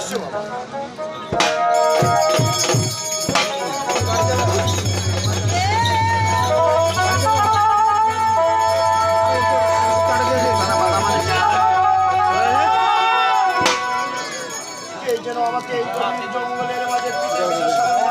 বাবা এই যেন আমাকে এই গভীর জঙ্গলের মাঝে পিঠে পিঠে?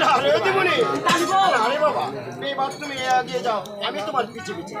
না রে দিবনি না রে বাবা তুমি এগিয়ে যাও আমি তোমার পিছিয়ে পিছিয়ে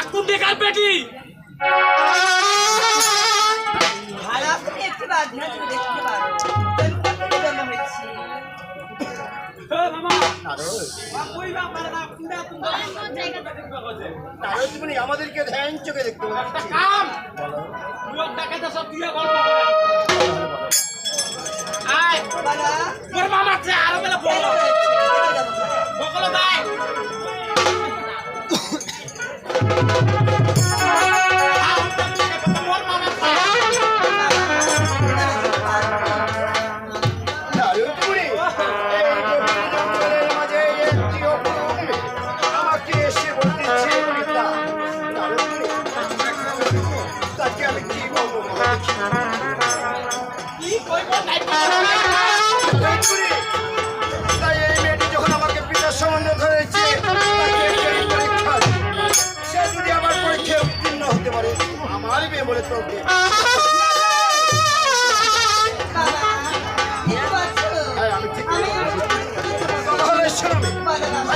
এখন দেখাল পেটি আমাদেরকে ধ্যান চোখে দেখতে পাচ্ছি কাম লোক ডাকাতে সব দিয়ে গল্প করে আয় বালা, মোর মামা চে আরো বেলা কেন বলো হয়েছে? চলে যাবো। বকলো দাই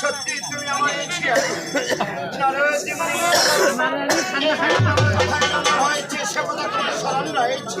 সত্যি তুমি আমার হয়েছে সে কথা তোমার স্মরণ রয়েছে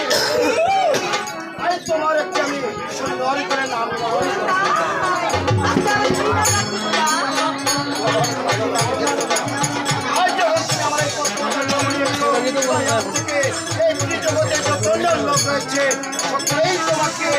আজ থেকে এই জগতে সকলেই তোমাকে